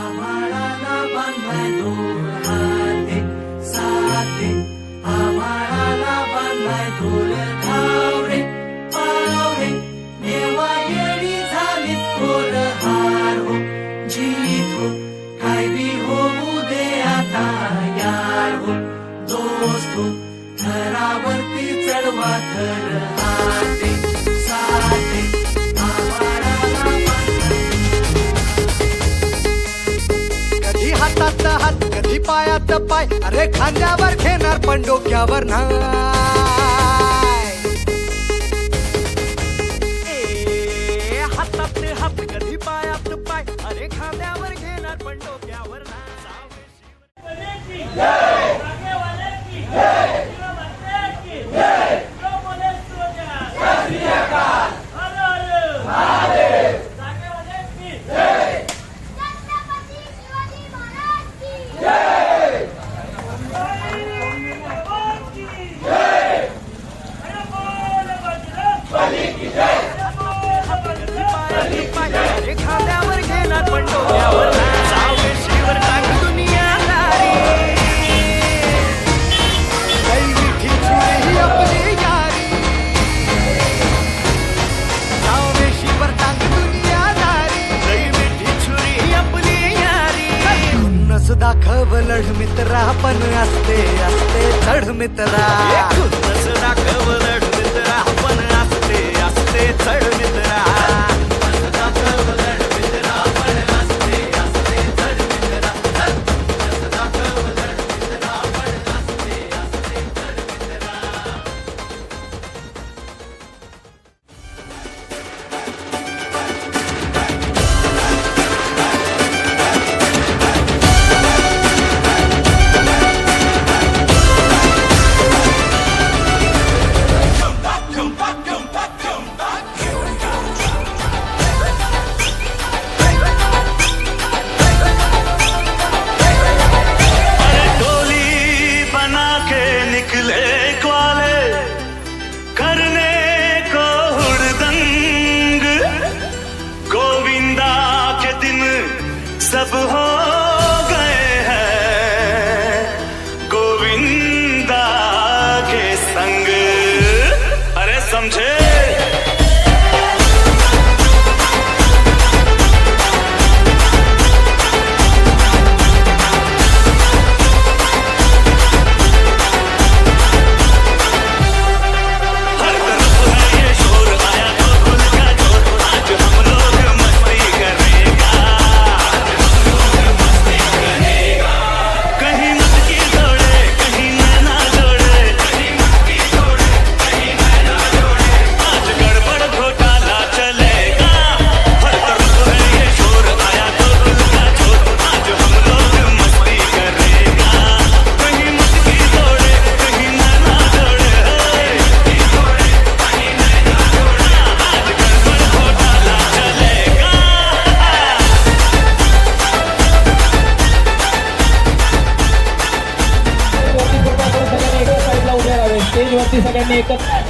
Amarana Bangladesh. पाय. अरे खांद्यावर घेणार पण डोक्यावर ना मित्रा Some someday.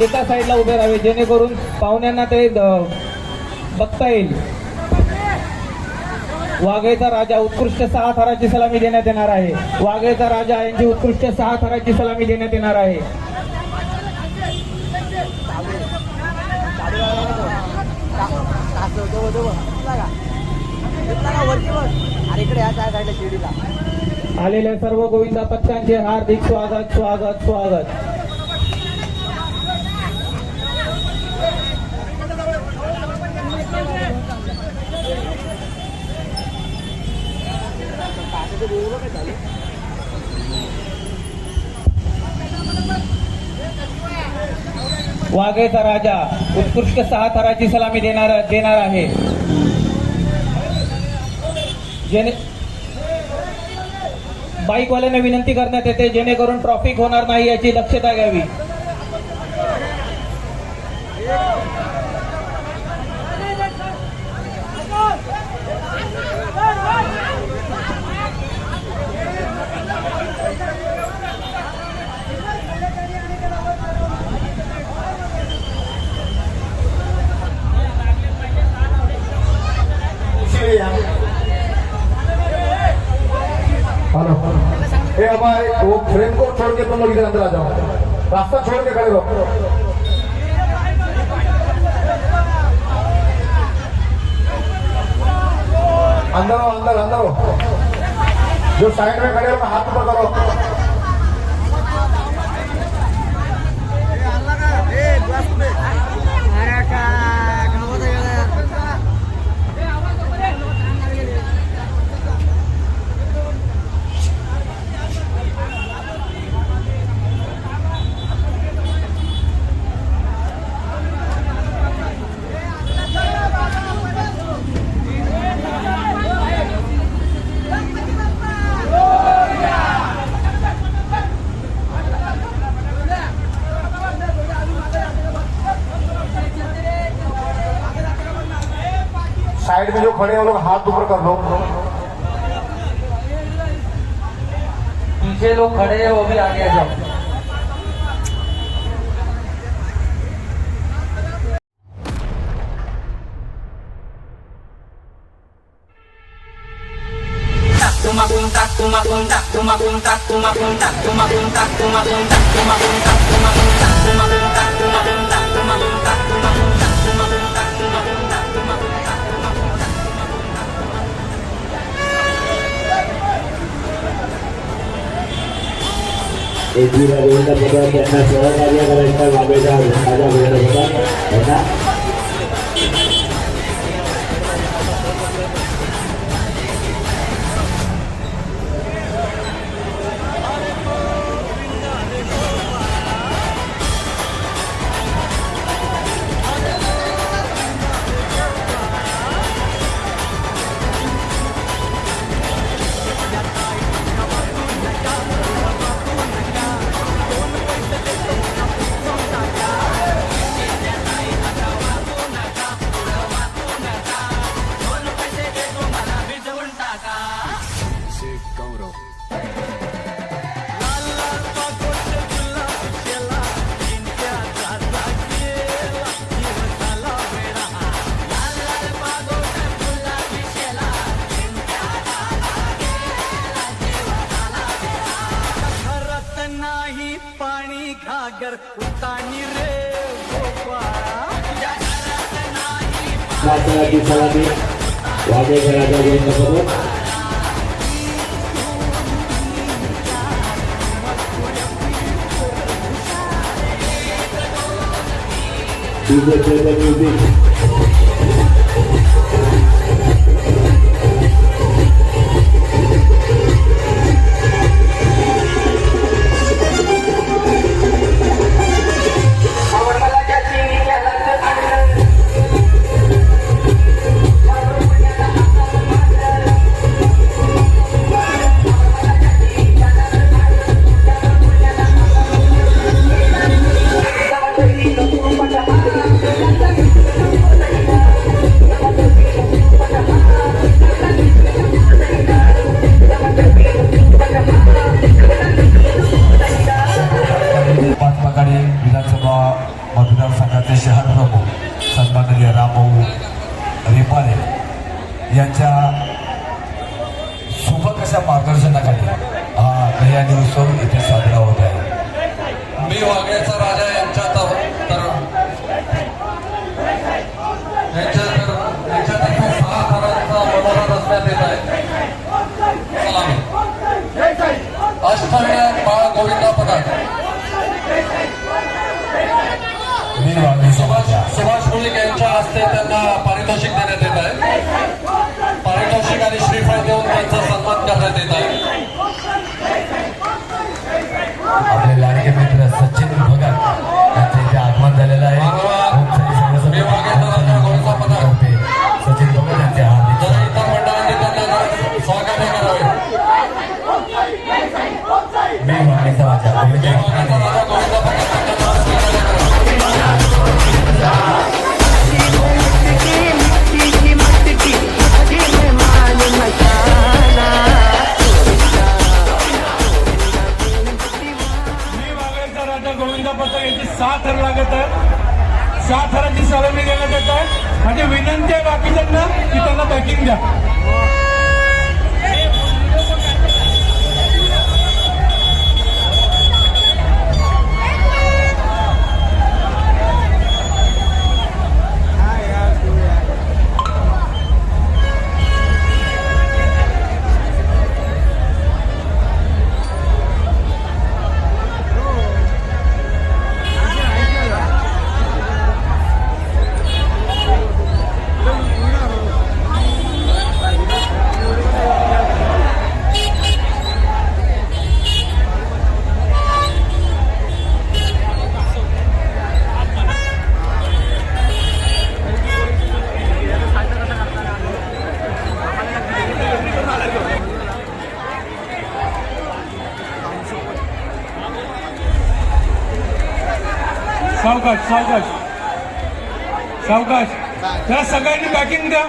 एका साईडला उभे राहावे जेणेकरून पाहुण्यांना ते बघता येईल. वाघेचा राजा उत्कृष्ट सहा थराची सलामी देण्यात येणार आहे. वाघेचा राजा यांची उत्कृष्ट सहा थराची सलामी देण्यात येणार आहे. आलेल्या सर्व गोविंदा पक्षांचे हार्दिक स्वागत स्वागत स्वागत. वाघेचा राजा उत्कृष्ट सहा थराची सलामी देणार देणार आहे. जेणे बाईकवाल्यांना विनंती करण्यात येते जेणेकरून ट्रॉफिक होणार नाही याची दक्षता घ्यावी. भाई वो हो- फ्रेम को छोड़ के तुम लोग इधर अंदर आ जाओ रास्ता छोड़ के खड़े रहो अंदर हो अंदर अंदर हो जो साइड में खड़े हो हाथ ऊपर करो साइड में जो खड़े हैं वो लोग हाथ ऊपर कर लो। पीछे लोग खड़े हैं वो भी आगे आ जाओ। एकवीरा गोविंद રવિન્દ્ર પ્રધાન તેમના સહકાર્ય કરે છે વાબેદાર દાદા ભૈરવ હતા Do it, do. Subhash Subhash Mulik यांच्या हस्ते त्यांना पारितोषिक देण्यात येत आहे. पारितोषिक आणि श्रीफळ देऊन त्यांचा सन्मान करण्यात येत आहे. आपले लाडके मित्र सचिन भगत यांचे इथे आगमन झालेलं आहे. सचिन भगत यांचे इतर मंडळांनी त्यांना स्वागत करावे मी सावकाश. सावकाश. त्या सगळ्यांनी पॅकिंग द्या.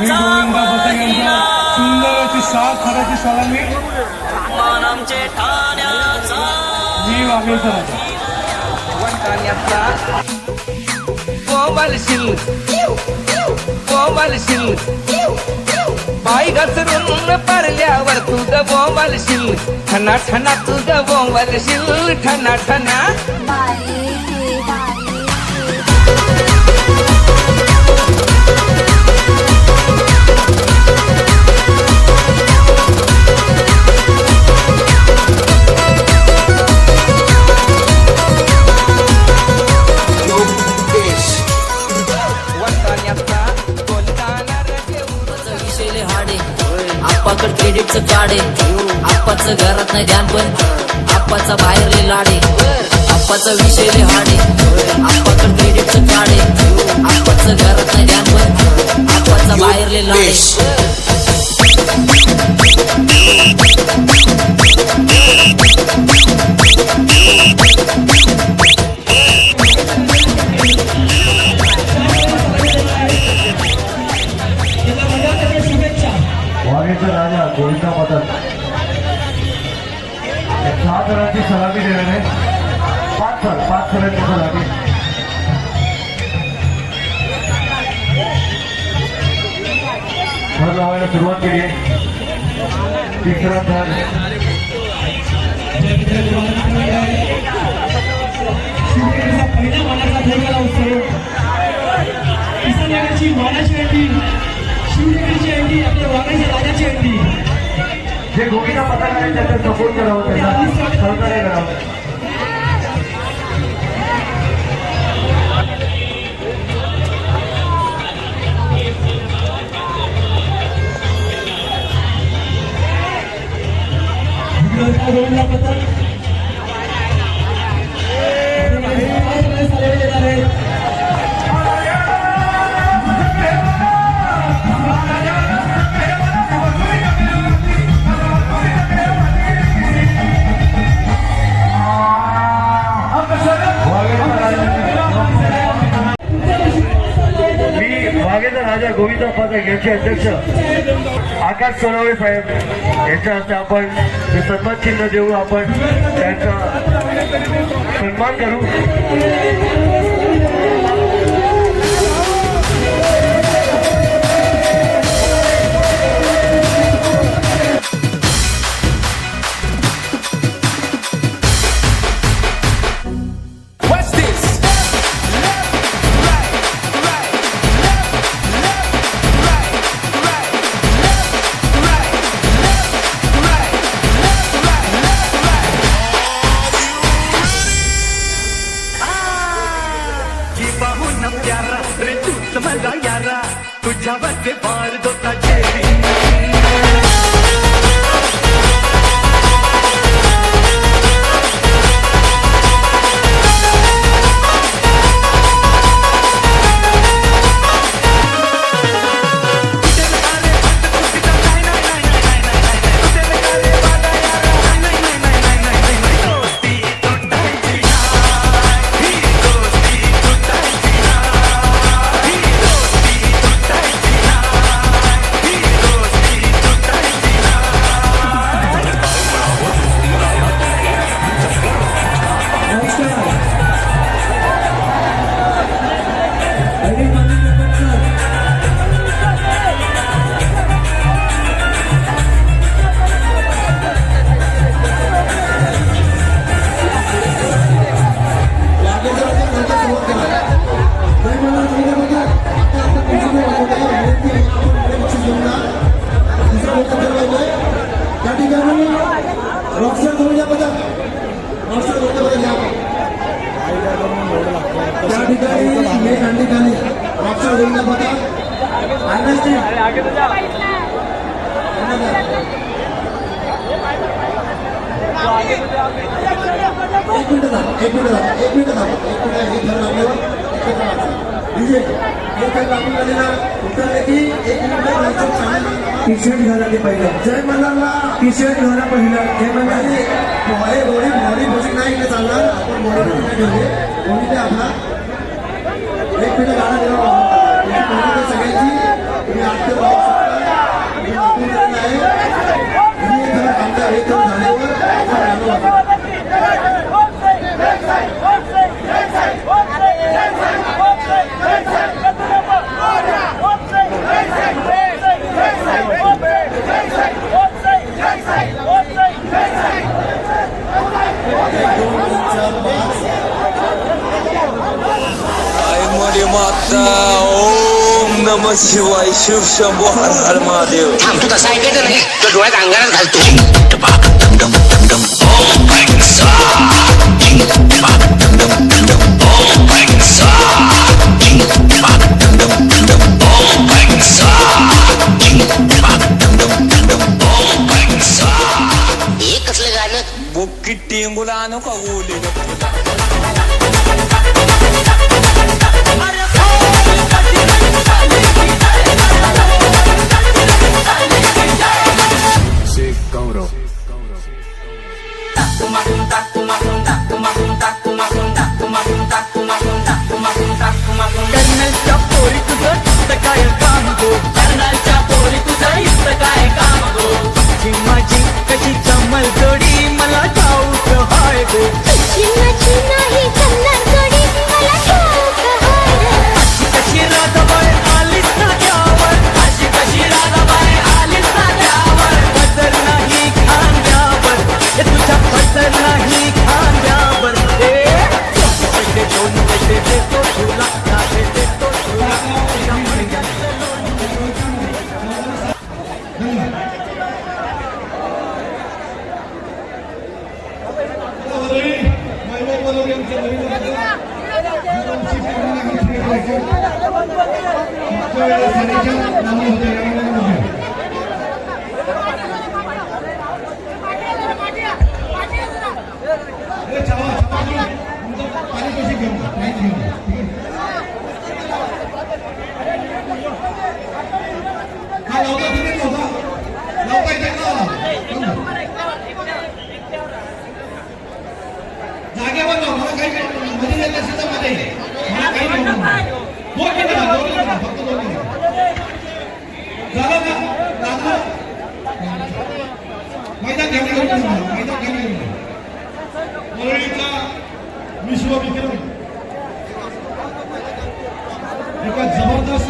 मी गोविंदा पतंग यांच्या सुंदर अशी सात थराची सलामी. मी वागेचा कोमलशील कोमलशील पाय घसरून पडल्यावर तुझं बोंबलशील ठणा ठणा तुझं बोंबलशील ठणा ठना घरात नाही ध्यान पण. आप्पाचा बाहेरले लाडे. आप्पाचा विषयले हाडे. आप्पाकड क्रेडिटचं काढे आप्पाचं घरात नाही ध्यान पण. आप्पाचा बाहेरले लाडे. राजा गोविंदा सरांची सलामी देणार आहे. पाच सर पाच सरांची सलामी. घर लावायला सुरुवात केली आहे. तिसरा थर पहिल्या मानाचा ठेवलेला उत्सव किसनवाड्याची मानाची अंडी शिवनेरीची अंडी आपल्या वाघाच्या राजाची अंडी जे गोविंदा पथकाने त्यांचा सपोर्ट करावं त्यांना चिन्ह देऊ आपण. त्यांचा सन्मान करू. तुझ्यावर बार दोता जेरी एक मिनिट थांबा एक मिनिट थांबा एक मिनिट थांबा एक मिनिट हे घर लागल्यावर एकत्र वाचा. डीजे हे घर लागून झालेला उतरले की एक मिनिट चॅनल टी शर्ट घाला ते पहिलं जय मल्हारला टी शर्ट घाला पहिलं जय मल्हारी मोरे गोळी मोरी म्युझिक नाही इकडे चालणार आपण मोरे म्युझिक ठेवले कोणी ते आपला एक मिनिट गाणं देवा सगळ्यांची तुम्ही आत्ते पाहू शकता मी आहे तुम्ही जरा आमच्या हे तर नम शिवाय शिव शंभो हर हर महादेव थांब तू तसा ऐकायचं नाही तो डोळ्यात अंगारात घालतो हे कसलं गाणं बुक्की टिंगुला आणू का ओली कर्नलच्या पोरी तुझं इथं काय काम गो कर्नलच्या तुझं काय काम गो माझी कशी जमल जोडी मला ठाऊक हाय कशी राधाबाई जागेवर लाव, मला काही मध्ये नाही त्याच्या मध्ये मला काही दोन मिनिटं, दोन मिनिटं, फक्त दोन मिनिटं. झालं का? लागलं? मैदान घ्या, मैदान घ्या, विश्वविक्रम घ्या, मैदान घ्या. वरळीचा विश्वविक्रम